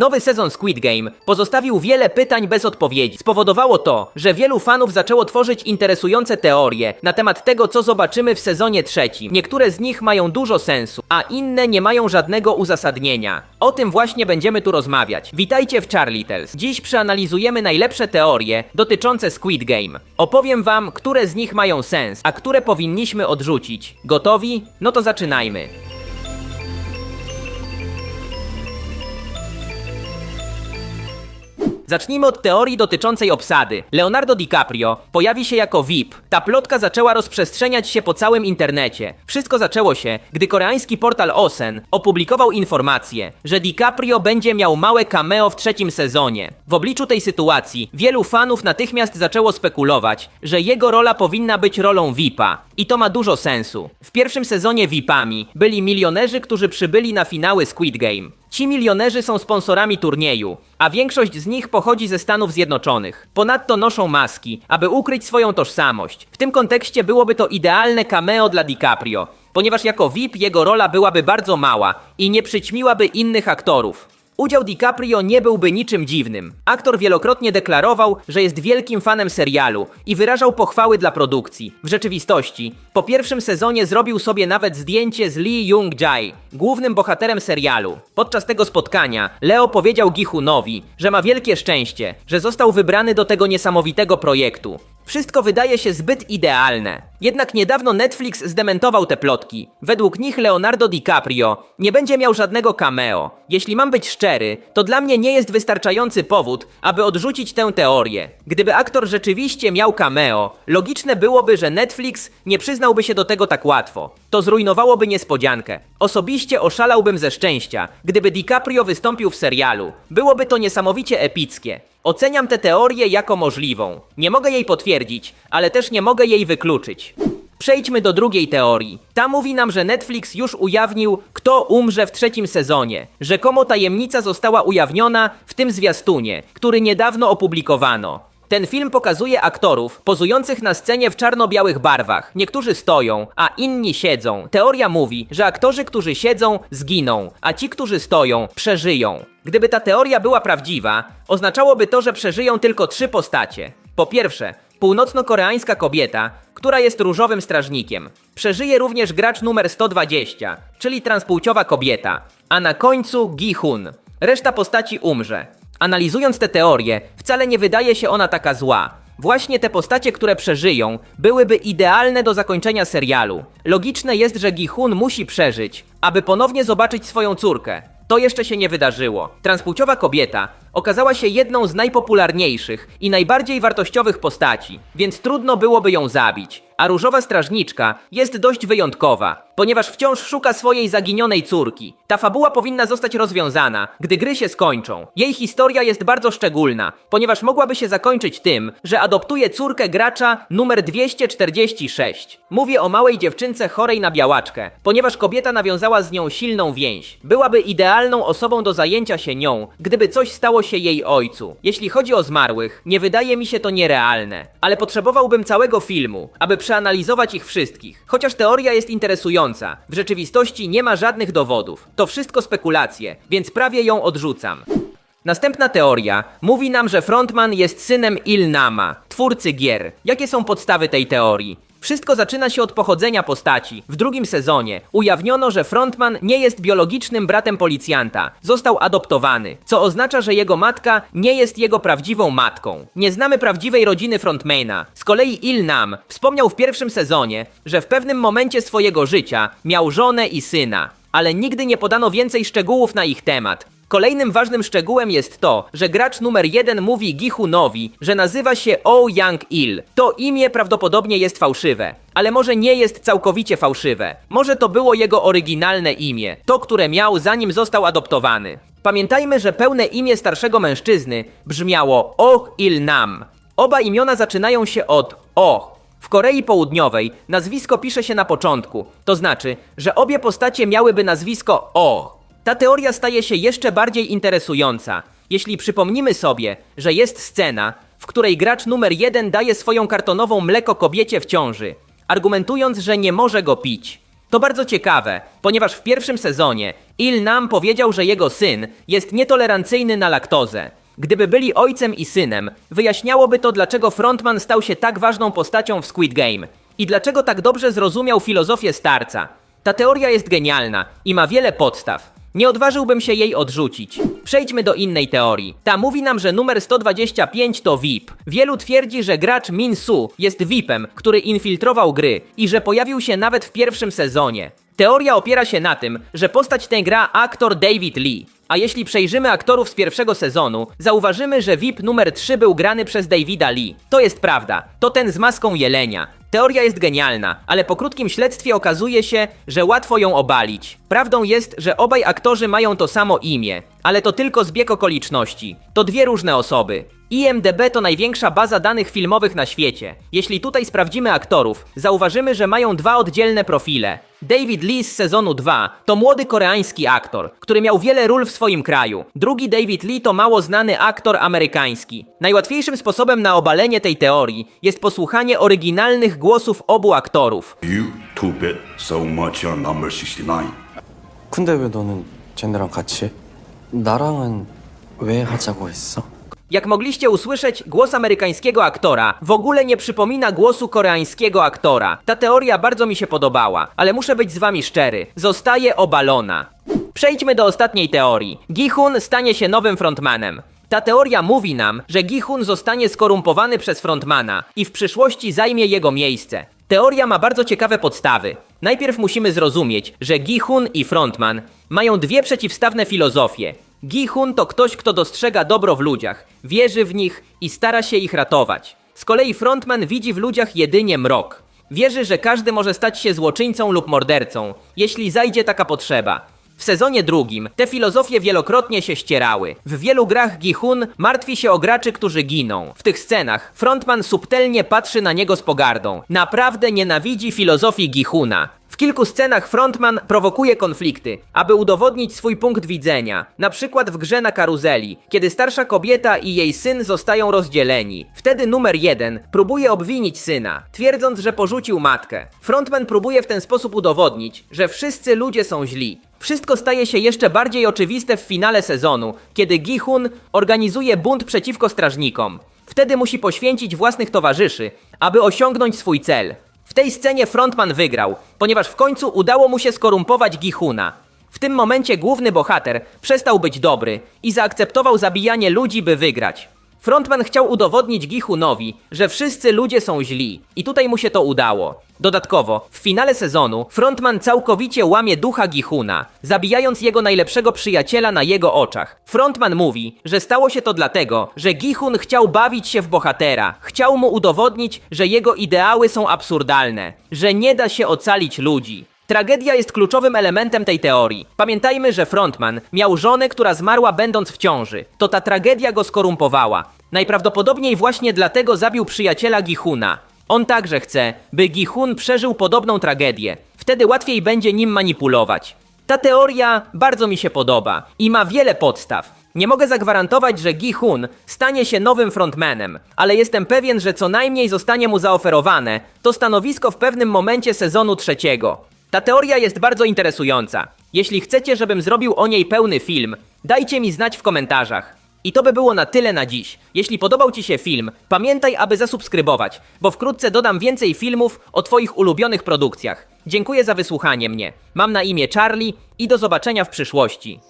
Nowy sezon Squid Game pozostawił wiele pytań bez odpowiedzi. Spowodowało to, że wielu fanów zaczęło tworzyć interesujące teorie na temat tego, co zobaczymy w sezonie trzecim. Niektóre z nich mają dużo sensu, a inne nie mają żadnego uzasadnienia. O tym właśnie będziemy tu rozmawiać. Witajcie w Charlie Tales. Dziś przeanalizujemy najlepsze teorie dotyczące Squid Game. Opowiem wam, które z nich mają sens, a które powinniśmy odrzucić. Gotowi? No to zaczynajmy. Zacznijmy od teorii dotyczącej obsady. Leonardo DiCaprio pojawi się jako VIP. Ta plotka zaczęła rozprzestrzeniać się po całym internecie. Wszystko zaczęło się, gdy koreański portal Osen opublikował informację, że DiCaprio będzie miał małe cameo w trzecim sezonie. W obliczu tej sytuacji wielu fanów natychmiast zaczęło spekulować, że jego rola powinna być rolą VIPa. I to ma dużo sensu. W pierwszym sezonie VIPami byli milionerzy, którzy przybyli na finały Squid Game. Ci milionerzy są sponsorami turnieju, a większość z nich pochodzi ze Stanów Zjednoczonych. Ponadto noszą maski, aby ukryć swoją tożsamość. W tym kontekście byłoby to idealne cameo dla DiCaprio, ponieważ jako VIP jego rola byłaby bardzo mała i nie przyćmiłaby innych aktorów. Udział DiCaprio nie byłby niczym dziwnym. Aktor wielokrotnie deklarował, że jest wielkim fanem serialu i wyrażał pochwały dla produkcji. W rzeczywistości, po pierwszym sezonie zrobił sobie nawet zdjęcie z Lee Jung-jae, głównym bohaterem serialu. Podczas tego spotkania Leo powiedział Gi-hunowi, że ma wielkie szczęście, że został wybrany do tego niesamowitego projektu. Wszystko wydaje się zbyt idealne. Jednak niedawno Netflix zdementował te plotki. Według nich Leonardo DiCaprio nie będzie miał żadnego cameo. Jeśli mam być szczery, to dla mnie nie jest wystarczający powód, aby odrzucić tę teorię. Gdyby aktor rzeczywiście miał cameo, logiczne byłoby, że Netflix nie przyznałby się do tego tak łatwo. To zrujnowałoby niespodziankę. Osobiście oszalałbym ze szczęścia, gdyby DiCaprio wystąpił w serialu. Byłoby to niesamowicie epickie. Oceniam tę teorię jako możliwą. Nie mogę jej potwierdzić, ale też nie mogę jej wykluczyć. Przejdźmy do drugiej teorii. Ta mówi nam, że Netflix już ujawnił, kto umrze w trzecim sezonie. Rzekomo tajemnica została ujawniona w tym zwiastunie, który niedawno opublikowano. Ten film pokazuje aktorów pozujących na scenie w czarno-białych barwach. Niektórzy stoją, a inni siedzą. Teoria mówi, że aktorzy, którzy siedzą, zginą, a ci, którzy stoją, przeżyją. Gdyby ta teoria była prawdziwa, oznaczałoby to, że przeżyją tylko trzy postacie. Po pierwsze, północno-koreańska kobieta, która jest różowym strażnikiem. Przeżyje również gracz numer 120, czyli transpłciowa kobieta. A na końcu Gi-hun. Reszta postaci umrze. Analizując tę teorię, wcale nie wydaje się ona taka zła. Właśnie te postacie, które przeżyją, byłyby idealne do zakończenia serialu. Logiczne jest, że Gi-hun musi przeżyć, aby ponownie zobaczyć swoją córkę. To jeszcze się nie wydarzyło. Transpłciowa kobieta okazała się jedną z najpopularniejszych i najbardziej wartościowych postaci, więc trudno byłoby ją zabić. A różowa strażniczka jest dość wyjątkowa, ponieważ wciąż szuka swojej zaginionej córki. Ta fabuła powinna zostać rozwiązana, gdy gry się skończą. Jej historia jest bardzo szczególna, ponieważ mogłaby się zakończyć tym, że adoptuje córkę gracza numer 246. Mówię o małej dziewczynce chorej na białaczkę, ponieważ kobieta nawiązała z nią silną więź. Byłaby idealną osobą do zajęcia się nią, gdyby coś stało się jej ojcu. Jeśli chodzi o zmarłych, nie wydaje mi się to nierealne, ale potrzebowałbym całego filmu, aby przeanalizować ich wszystkich. Chociaż teoria jest interesująca, w rzeczywistości nie ma żadnych dowodów. To wszystko spekulacje, więc prawie ją odrzucam. Następna teoria mówi nam, że frontman jest synem Ilnama, twórcy gier. Jakie są podstawy tej teorii? Wszystko zaczyna się od pochodzenia postaci. W drugim sezonie ujawniono, że frontman nie jest biologicznym bratem policjanta. Został adoptowany, co oznacza, że jego matka nie jest jego prawdziwą matką. Nie znamy prawdziwej rodziny frontmana. Z kolei Il-nam wspomniał w pierwszym sezonie, że w pewnym momencie swojego życia miał żonę i syna, ale nigdy nie podano więcej szczegółów na ich temat. Kolejnym ważnym szczegółem jest to, że gracz numer jeden mówi Gi-hunowi, że nazywa się Oh Young-il. To imię prawdopodobnie jest fałszywe, ale może nie jest całkowicie fałszywe. Może to było jego oryginalne imię, to które miał zanim został adoptowany. Pamiętajmy, że pełne imię starszego mężczyzny brzmiało Oh Il-nam. Oba imiona zaczynają się od Oh. W Korei Południowej nazwisko pisze się na początku, to znaczy, że obie postacie miałyby nazwisko Oh. Ta teoria staje się jeszcze bardziej interesująca, jeśli przypomnimy sobie, że jest scena, w której gracz numer jeden daje swoją kartonową mleko kobiecie w ciąży, argumentując, że nie może go pić. To bardzo ciekawe, ponieważ w pierwszym sezonie Il Nam powiedział, że jego syn jest nietolerancyjny na laktozę. Gdyby byli ojcem i synem, wyjaśniałoby to, dlaczego frontman stał się tak ważną postacią w Squid Game i dlaczego tak dobrze zrozumiał filozofię starca. Ta teoria jest genialna i ma wiele podstaw. Nie odważyłbym się jej odrzucić. Przejdźmy do innej teorii. Ta mówi nam, że numer 125 to VIP. Wielu twierdzi, że gracz Min Su jest VIPem, który infiltrował gry i że pojawił się nawet w pierwszym sezonie. Teoria opiera się na tym, że postać tę gra aktor David Lee. A jeśli przejrzymy aktorów z pierwszego sezonu, zauważymy, że VIP numer 3 był grany przez Davida Lee. To jest prawda. To ten z maską jelenia. Teoria jest genialna, ale po krótkim śledztwie okazuje się, że łatwo ją obalić. Prawdą jest, że obaj aktorzy mają to samo imię, ale to tylko zbieg okoliczności. To dwie różne osoby. IMDB to największa baza danych filmowych na świecie. Jeśli tutaj sprawdzimy aktorów, zauważymy, że mają dwa oddzielne profile. David Lee z sezonu 2 to młody koreański aktor, który miał wiele ról w swoim kraju. Drugi David Lee to mało znany aktor amerykański. Najłatwiejszym sposobem na obalenie tej teorii jest posłuchanie oryginalnych głosów obu aktorów. You two bet so much on number 69. 근데 왜 너는 쟤네랑 같이 해? 나랑은 왜 하자고 했어? Jak mogliście usłyszeć, głos amerykańskiego aktora w ogóle nie przypomina głosu koreańskiego aktora. Ta teoria bardzo mi się podobała, ale muszę być z wami szczery. Zostaje obalona. Przejdźmy do ostatniej teorii. Gihun stanie się nowym frontmanem. Ta teoria mówi nam, że Gihun zostanie skorumpowany przez frontmana i w przyszłości zajmie jego miejsce. Teoria ma bardzo ciekawe podstawy. Najpierw musimy zrozumieć, że Gihun i frontman mają dwie przeciwstawne filozofie. Gihun to ktoś, kto dostrzega dobro w ludziach, wierzy w nich i stara się ich ratować. Z kolei frontman widzi w ludziach jedynie mrok. Wierzy, że każdy może stać się złoczyńcą lub mordercą, jeśli zajdzie taka potrzeba. W sezonie drugim te filozofie wielokrotnie się ścierały. W wielu grach Gihun martwi się o graczy, którzy giną. W tych scenach frontman subtelnie patrzy na niego z pogardą. Naprawdę nienawidzi filozofii Gihuna. Kilku scenach frontman prowokuje konflikty, aby udowodnić swój punkt widzenia. Na przykład w grze na karuzeli, kiedy starsza kobieta i jej syn zostają rozdzieleni. Wtedy numer jeden próbuje obwinić syna, twierdząc, że porzucił matkę. Frontman próbuje w ten sposób udowodnić, że wszyscy ludzie są źli. Wszystko staje się jeszcze bardziej oczywiste w finale sezonu, kiedy Gihun organizuje bunt przeciwko strażnikom. Wtedy musi poświęcić własnych towarzyszy, aby osiągnąć swój cel. W tej scenie frontman wygrał, ponieważ w końcu udało mu się skorumpować Gihuna. W tym momencie główny bohater przestał być dobry i zaakceptował zabijanie ludzi, by wygrać. Frontman chciał udowodnić Gihunowi, że wszyscy ludzie są źli i tutaj mu się to udało. Dodatkowo, w finale sezonu Frontman całkowicie łamie ducha Gihuna, zabijając jego najlepszego przyjaciela na jego oczach. Frontman mówi, że stało się to dlatego, że Gihun chciał bawić się w bohatera, chciał mu udowodnić, że jego ideały są absurdalne, że nie da się ocalić ludzi. Tragedia jest kluczowym elementem tej teorii. Pamiętajmy, że frontman miał żonę, która zmarła będąc w ciąży. To ta tragedia go skorumpowała. Najprawdopodobniej właśnie dlatego zabił przyjaciela Gihuna. On także chce, by Gihun przeżył podobną tragedię. Wtedy łatwiej będzie nim manipulować. Ta teoria bardzo mi się podoba i ma wiele podstaw. Nie mogę zagwarantować, że Gi-hun stanie się nowym frontmanem, ale jestem pewien, że co najmniej zostanie mu zaoferowane to stanowisko w pewnym momencie sezonu trzeciego. Ta teoria jest bardzo interesująca. Jeśli chcecie, żebym zrobił o niej pełny film, dajcie mi znać w komentarzach. I to by było na tyle na dziś. Jeśli podobał Ci się film, pamiętaj, aby zasubskrybować, bo wkrótce dodam więcej filmów o Twoich ulubionych produkcjach. Dziękuję za wysłuchanie mnie. Mam na imię Charlie i do zobaczenia w przyszłości.